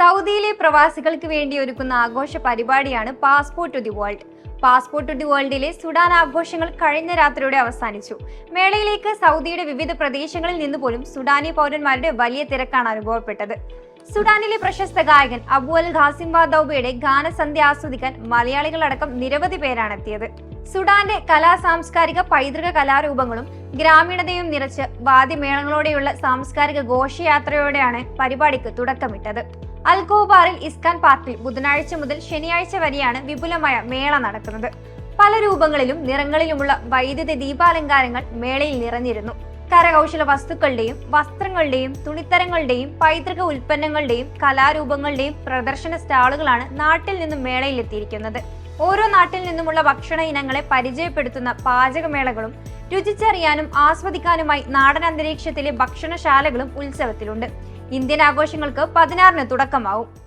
സൗദിയിലെ പ്രവാസികൾക്ക് വേണ്ടി ഒരുക്കുന്ന ആഘോഷ പരിപാടിയാണ് passport to the world. Passport to the വേൾഡിലെ Sudan ആഘോഷങ്ങൾ കഴിഞ്ഞ രാത്രിയോടെ അവസാനിച്ചു. മേളയിലേക്ക് സൗദിയുടെ വിവിധ പ്രദേശങ്ങളിൽ നിന്ന് പോലും സുഡാനി പൗരന്മാരുടെ വലിയ തിരക്കാണ് അനുഭവപ്പെട്ടത്. സുഡാനിലെ പ്രശസ്ത ഗായകൻ അബു അൽ ഖാസിം ദൌബയുടെ ഗാനസന്ധ്യ ആസ്വദിക്കാൻ മലയാളികളടക്കം നിരവധി പേരാണ് എത്തിയത്. സുഡാന്റെ കലാ സാംസ്കാരിക പൈതൃക കലാരൂപങ്ങളും ഗ്രാമീണതയും നിറച്ച് വാദ്യമേളങ്ങളോടെയുള്ള സാംസ്കാരിക ഘോഷയാത്രയോടെയാണ് പരിപാടിക്ക് തുടക്കമിട്ടത്. അൽഗോബാറിൽ ഇസ്കാൻ പാർക്കിൽ ബുധനാഴ്ച മുതൽ ശനിയാഴ്ച വരെയാണ് വിപുലമായ മേള നടക്കുന്നത്. പല രൂപങ്ങളിലും നിറങ്ങളിലുമുള്ള വൈദ്യുത ദീപാലങ്കാരങ്ങൾ മേളയിൽ നിറഞ്ഞിരുന്നു. കരകൗശല വസ്തുക്കളുടെയും വസ്ത്രങ്ങളുടെയും തുണിത്തരങ്ങളുടെയും പൈതൃക ഉൽപ്പന്നങ്ങളുടെയും കലാരൂപങ്ങളുടെയും പ്രദർശന സ്റ്റാളുകളാണ് നാട്ടിൽ നിന്നും മേളയിലെത്തിയിരിക്കുന്നത്. ഓരോ നാട്ടിൽ നിന്നുമുള്ള ഭക്ഷണ ഇനങ്ങളെ പരിചയപ്പെടുത്തുന്ന പാചകമേളകളും രുചിച്ചറിയാനും ആസ്വദിക്കാനുമായി നാടൻ അന്തരീക്ഷത്തിലെ ഭക്ഷണശാലകളും ഉത്സവത്തിലുണ്ട്. ഇന്ത്യൻ ആഘോഷങ്ങൾക്ക് പതിനാറിന് തുടക്കമാവും.